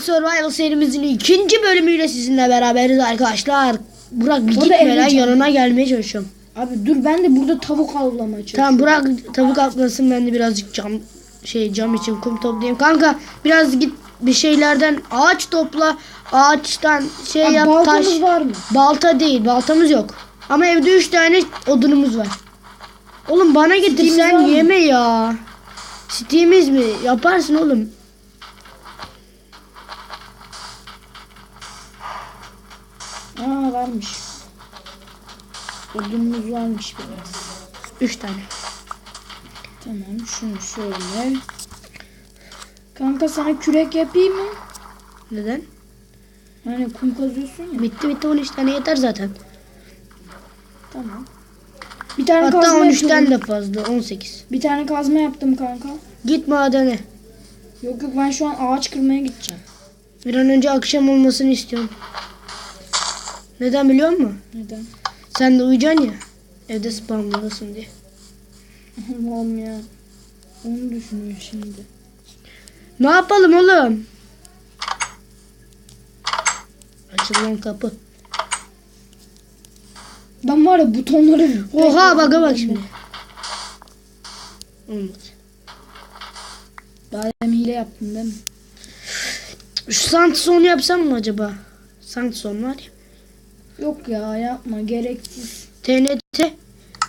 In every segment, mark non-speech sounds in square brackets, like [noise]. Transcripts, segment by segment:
Survival serimizin ikinci bölümüyle sizinle beraberiz arkadaşlar. Burak bir gitme lan yanına gelmeye çalışıyorum. Abi dur ben de burada tavuk avlamaya çalışıyorum. Tamam Burak tavuk atlasın ben de birazcık cam şey cam için kum toplayayım. Kanka biraz git bir şeylerden ağaç topla. Ağaçtan şey Abi yap baltamız taş. var mı? Balta değil baltamız yok. Ama evde 3 tane odunumuz var. Oğlum bana getir sen yeme ya. Steam'iz mi? Yaparsın oğlum. Aa varmış. Odunumuz varmış biraz. 3 tane. Tamam şunu şöyle. Kanka sana kürek yapayım mı? Neden? Hani kum kazıyorsun ya. Bitti bitti 13 tane yeter zaten. Tamam. Bir tane Hatta kazma 13'ten yapıyorum. de fazla 18. Bir tane kazma yaptım kanka. Git madene. Yok yok ben şu an ağaç kırmaya gideceğim. Bir an önce akşam olmasını istiyorum. Neden biliyor musun? Neden? Sen de uyuyacaksın ya. Evde spamlanasın diye. Allah'ım ya. Onu düşünüyor şimdi. Ne yapalım oğlum? Açılan kapı. Ben var ya butonları... Oha baka bak şimdi. Olmadı. Daha demin hile yaptım değil mi? Şu Sanson yapsam mı acaba? Sanson var ya. Yok ya yapma gereksiz. TNT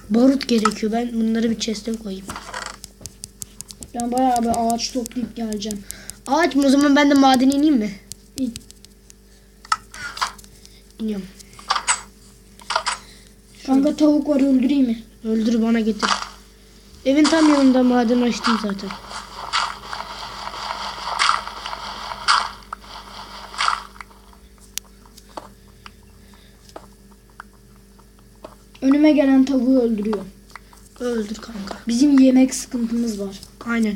barut gerekiyor. Ben bunları bir chest'e koyayım. Ben bayağı bir ağaç toplayıp geleceğim. Ağaç mı? O zaman ben de madene ineyim mi? İn. İniyorum. Kanka tavuk var öldüreyim mi? Öldür bana getir. Evin tam yanında maden açtım zaten. Önüme gelen tavuğu öldürüyor. Öldür kanka. Bizim yemek sıkıntımız var. Aynen.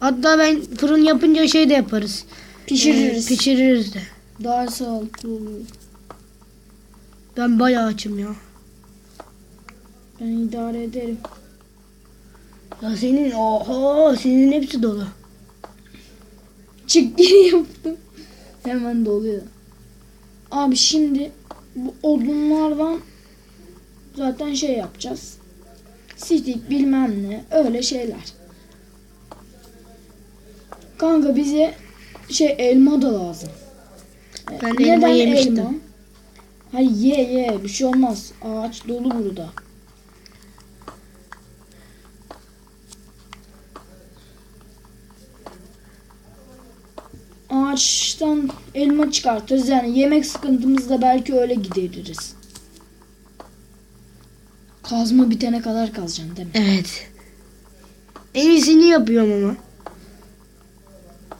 Hatta ben fırın yapınca şey de yaparız. Pişiririz. Ee, pişiririz de. Daha sağlıklı oluyor. Ben bayağı açım ya. Ben idare ederim. Ya senin oho senin hepsi dolu. Çık geri yaptım. Hemen doluyor. Abi şimdi bu odunlardan zaten şey yapacağız. Stik bilmem ne öyle şeyler. Kanka bize şey elma da lazım. Ben de elma yemiştim. Hayır ye ye bir şey olmaz. Ağaç dolu burada. Ağaçtan elma çıkartırız. Yani yemek sıkıntımızı da belki öyle gideririz. Kazma bitene kadar kazacaksın değil mi? Evet. En iyisini yapıyorum ama.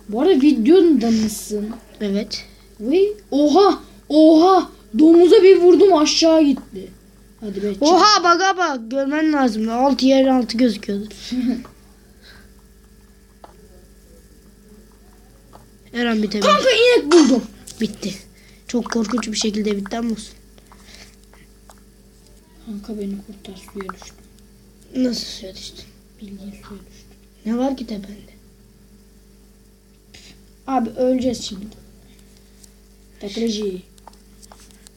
Bu arada videoda mısın? Evet. Vay, oha oha domuza bir vurdum aşağı gitti. Hadi be. Oha baka bak görmen lazım. Alt yer altı gözüküyordu. [laughs] Her an bitebilir. Kanka inek buldum. Bitti. Çok korkunç bir şekilde bitti ama olsun. Kanka beni kurtar suya düştüm. Nasıl suya düştün? Bildiğin suya düştüm. Ne var ki tepende? Abi öleceğiz şimdi. Taklacı.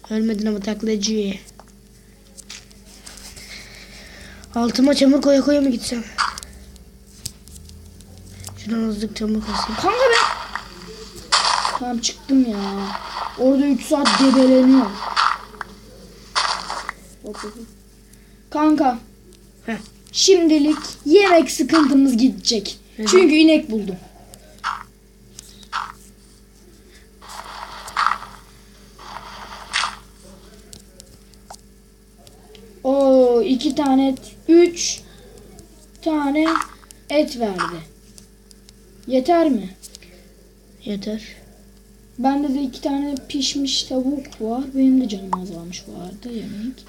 Ölmedin ama taklacı. Altıma çamur koya koya mı gitsem? Şuradan azıcık çamur kasayım. Kanka ben... Tamam çıktım ya. Orada 3 saat debeleniyor. Kanka. Heh. Şimdilik yemek sıkıntımız gidecek. Neden? Çünkü inek buldum. O iki tane et, üç tane et verdi. Yeter mi? Yeter. Bende de iki tane pişmiş tavuk var. Benim de canım azalmış bu arada yemek.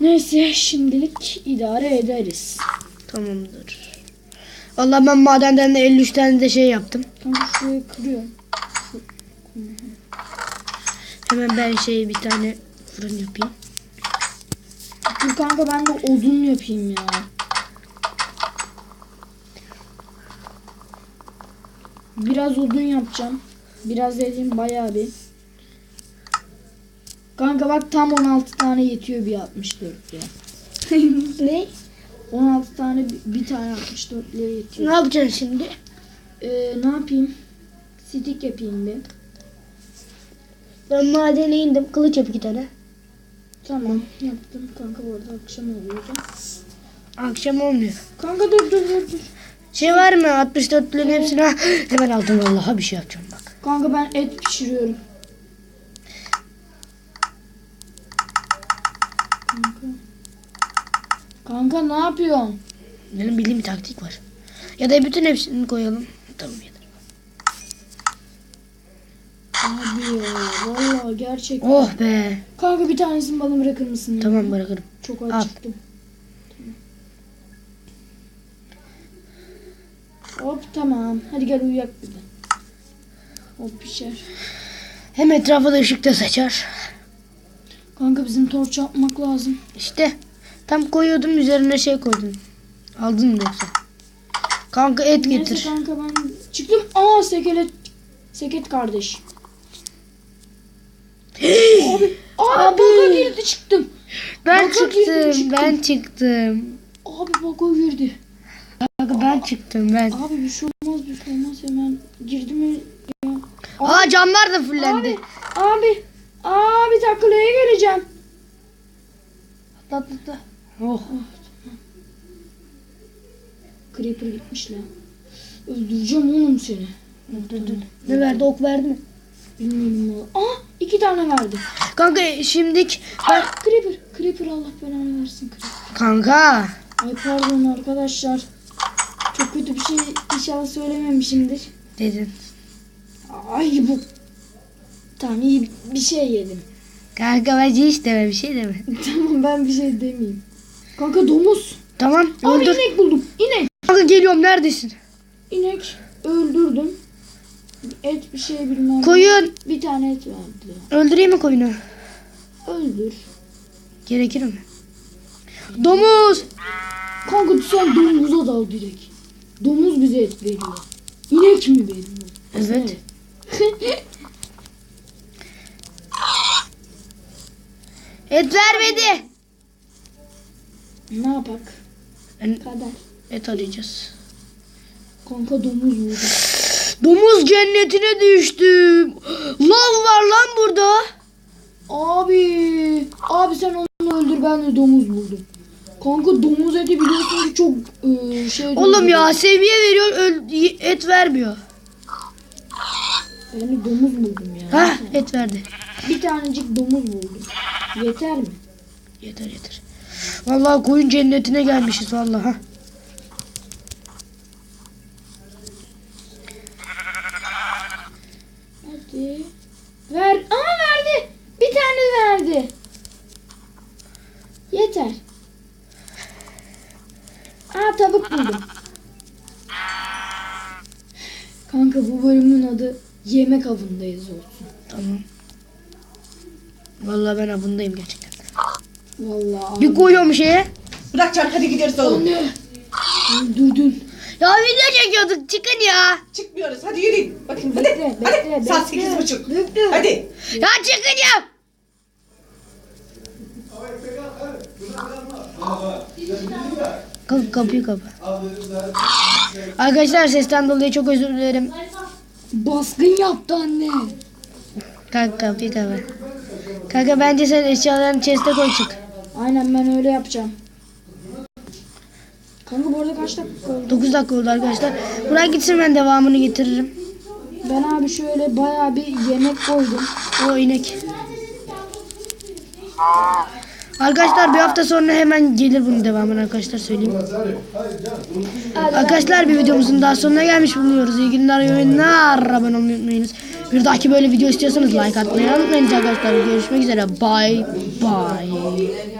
Neyse şimdilik idare ederiz. Tamamdır. Allah ben madenden de 53 tane de şey yaptım. Kanka şurayı kırıyorum. Hemen ben şey bir tane fırın yapayım. Dur kanka ben de odun yapayım ya. Biraz odun yapacağım. Biraz dediğim bayağı bir. Kanka bak tam 16 tane yetiyor bir 64 ya. [laughs] Ne? 16 tane bir- tane 64 lira yetiyor. Ne yapacaksın şimdi? Ee, ne yapayım? Stick yapayım bir. Ben madene indim. Kılıç yap iki tane. Tamam yaptım kanka bu arada akşam oluyor. Akşam olmuyor. Kanka dur dur dur dur. Şey var mı? 64'lüğün hepsini [gasps] hemen aldım vallahi bir şey yapacağım bak. Kanka ben et pişiriyorum. Kanka. Kanka ne yapıyorsun? Benim bildiğim bir taktik var. Ya da bütün hepsini koyalım. Tamam yeter. Abi ya vallahi gerçekten. Oh be. Kanka bir tanesini bana bırakır mısın? ya? Tamam bırakırım. Çok Al. acıktım. Hop tamam. Hadi gel uyuyak bir de. Hop pişer. Hem etrafa da ışık da saçar. Kanka bizim torç yapmak lazım. İşte tam koyuyordum üzerine şey koydum. Aldın mı yoksa? Kanka et Neyse getir. kanka ben çıktım. Aa seket. Seket kardeş. abi, abi, Abi. baka girdi çıktım. Ben Baka çıktım. çıktım. Ben çıktım. Abi baka girdi. Kanka ben çıktım ben. Abi bir şey olmaz bir şey olmaz hemen girdi mi. Aa camlar da fullendi. Abi, abi, abi taklaya geleceğim. Atla atla atla. Oh. Creeper gitmiş lan. Öldüreceğim oğlum seni. Ne verdi? Ok verdi mi? Bilmiyorum. Aa iki tane verdi. Kanka şimdik ben... Creeper, Creeper Allah belanı versin Creeper. Kanka. Ay pardon arkadaşlar. Çok kötü bir şey inşallah söylememişimdir. Dedin. Ay bu tane iyi bir şey yedim. Kanka bence hiç deme bir şey deme. [laughs] tamam ben bir şey demeyeyim. Kanka domuz. Tamam Abi öldür. inek buldum. İnek. Kanka geliyorum neredesin? İnek öldürdüm. Et bir şey bilmem. Koyun. Bir tane et verdi. Öldüreyim mi koyunu? Öldür. Gerekir mi? Domuz. Kanka sen domuza dal direkt. Domuz bize et veriyor. İnek mi veriyor? Evet. [laughs] Et vermedi. ne yapak? Ben Kader. et arayacağız. Kanka domuz vurdu. [sighs] Domuz cennetine düştüm. [gasps] Lav var lan burada. Abi. Abi sen onu öldür ben de domuz buldum. Kanka domuz eti biliyorsun ki çok e, şey. Oğlum ya seviye veriyor öl- et vermiyor. De domuz buldum ya. Ha et verdi. Bir tanecik domuz buldum. Yeter mi? Yeter yeter. Vallahi koyun cennetine gelmişiz vallahi. ha. Hadi. Ver. Ama verdi. Bir tane verdi. Yeter. Aa tavuk buldum. Kanka bu bölümün adı yemek avındayız olsun. Tamam. Vallahi ben abundayım gerçekten. Vallahi Bir koyuyorum şeye. Bırak Can hadi gidiyoruz oğlum. Anne. Öldürdün. Ya video çekiyorduk çıkın ya. Çıkmıyoruz hadi yürüyün. Bakın hadi. Bekle, hadi. bekle, Saat sekiz buçuk. Bekle. Hadi. Ya çıkın ya. Kanka kapıyı kapa. Arkadaşlar sesten dolayı çok özür dilerim. Baskın yaptı anne. Kanka kapıyı kapa. Kanka bence sen eşyalarını chest'e koy çık. Aynen ben öyle yapacağım. Kanka bu arada kaç dakika oldu? 9 dakika oldu arkadaşlar. Burak gitsin ben devamını getiririm. Ben abi şöyle bayağı bir yemek koydum. O inek. Arkadaşlar bir hafta sonra hemen gelir bunun devamını arkadaşlar söyleyeyim. Arkadaşlar bir videomuzun daha sonuna gelmiş bulunuyoruz. İyi günler, iyi. Abone olmayı unutmayınız. Bir dahaki böyle video istiyorsanız like atmayı unutmayınız arkadaşlar. Görüşmek üzere. Bye bye.